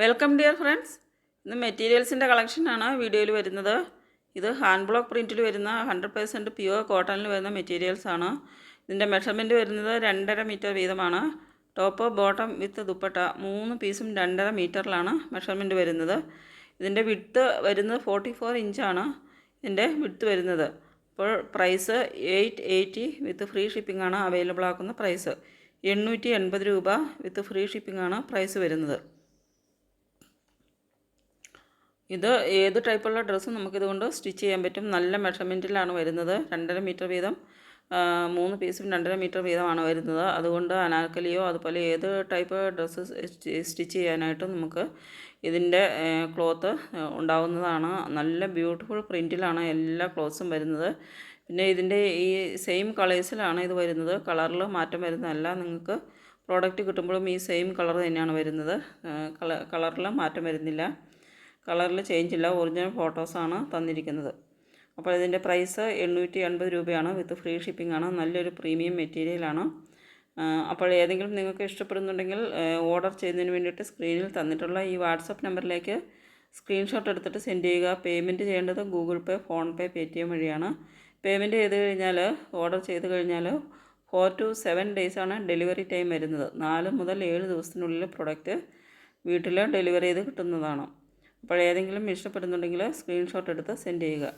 Welcome dear friends ഇന്ന് മെറ്റീരിയൽസിന്റെ കളക്ഷനാണ് വീഡിയോയിൽ വരുന്നത്. ഇത് ഹാൻഡ് ബ്ലോക്ക് പ്രിന്റിൽ വരുന്ന ഹൺഡ്രഡ് പെർസെന്റ് പ്യുവർ കോട്ടണിൽ വരുന്ന മെറ്റീരിയൽസ് ആണ്. ഇതിന്റെ മെഷർമെന്റ് വരുന്നത് രണ്ടര മീറ്റർ വീതമാണ്. ടോപ്പ് ബോട്ടം വിത്ത് ദുപ്പട്ട മൂന്ന് പീസും രണ്ടര മീറ്ററിലാണ് മെഷർമെന്റ് വരുന്നത്. ഇതിന്റെ വിട്ട് വരുന്നത് ഫോർട്ടി ഫോർ ഇഞ്ചാണ് ഇതിന്റെ വിട്ട് വരുന്നത്. അപ്പോൾ price eight eighty with free shipping ആണ് അവൈലബിൾ ആക്കുന്ന പ്രൈസ് എണ്ണൂറ്റി എൺപത് രൂപ വിത്ത് ഫ്രീ ഷിപ്പിംഗ് ആണ് പ്രൈസ് വരുന്നത്. ഇത് ഏത് ടൈപ്പുള്ള ഡ്രസ്സും നമുക്കിതുകൊണ്ട് സ്റ്റിച്ച് ചെയ്യാൻ പറ്റും. നല്ല മെഷർമെന്റിലാണ് വരുന്നത്. രണ്ടര മീറ്റർ വീതം മൂന്ന് പീസും രണ്ടര മീറ്റർ വീതമാണ് വരുന്നത്. അതുകൊണ്ട് അനാർക്കലിയോ അതുപോലെ ഏത് ടൈപ്പ് ഡ്രസ്സ് സ്റ്റിച്ച് ചെയ്യാനായിട്ടും നമുക്ക് ഇതിന്റെ ക്ലോത്ത് ഉണ്ടാവുന്നതാണ്. നല്ല ബ്യൂട്ടിഫുൾ പ്രിന്റിലാണ് എല്ലാ ക്ലോത്ത്സും വരുന്നത്. പിന്നെ ഇതിന്റെ ഈ സെയിം കളേഴ്സിലാണ് ഇത് വരുന്നത്. കളറിൽ മാറ്റം വരുന്നതല്ല. നിങ്ങൾക്ക് പ്രോഡക്റ്റ് കിട്ടുമ്പോഴും ഈ സെയിം കളർ തന്നെയാണ് വരുന്നത്. കള കളറിൽ മാറ്റം വരുന്നില്ല. കളറിൽ ചേഞ്ച് ഇല്ല. ഒറിജിനൽ ഫോട്ടോസാണ് തന്നിരിക്കുന്നത്. അപ്പോൾ ഇതിന്റെ പ്രൈസ് എണ്ണൂറ്റി എൺപത് രൂപയാണ്. വിത്ത് ഫ്രീ ഷിപ്പിംഗ് ആണ്. നല്ലൊരു പ്രീമിയം മെറ്റീരിയലാണ് അപ്പോൾ ഏതെങ്കിലും നിങ്ങൾക്ക് ഇഷ്ടപ്പെടുന്നുണ്ടെങ്കിൽ ഓർഡർ ചെയ്യുന്നതിന് വേണ്ടിയിട്ട് സ്ക്രീനിൽ തന്നിട്ടുള്ള ഈ വാട്സപ്പ് നമ്പറിലേക്ക് സ്ക്രീൻഷോട്ട് എടുത്തിട്ട് സെൻഡ് ചെയ്യുക. പേയ്മെന്റ് ചെയ്യേണ്ടത് Google pay PhonePe Paytm വഴിയാണ്. പേയ്മെന്റ് ചെയ്ത് കഴിഞ്ഞാൽ ഓർഡർ ചെയ്ത് കഴിഞ്ഞാൽ ഫോർ ടു സെവൻ ഡേയ്സാണ് ഡെലിവറി ടൈം വരുന്നത്. നാല് മുതൽ ഏഴ് ദിവസത്തിനുള്ളിൽ പ്രൊഡക്റ്റ് വീട്ടിൽ ഡെലിവറി ചെയ്ത് കിട്ടുന്നതാണ്. അപ്പോൾ ഏതെങ്കിലും ഇഷ്ടപ്പെടുന്നുണ്ടെങ്കിൽ സ്ക്രീൻഷോട്ട് എടുത്ത് സെൻഡ് ചെയ്യുക.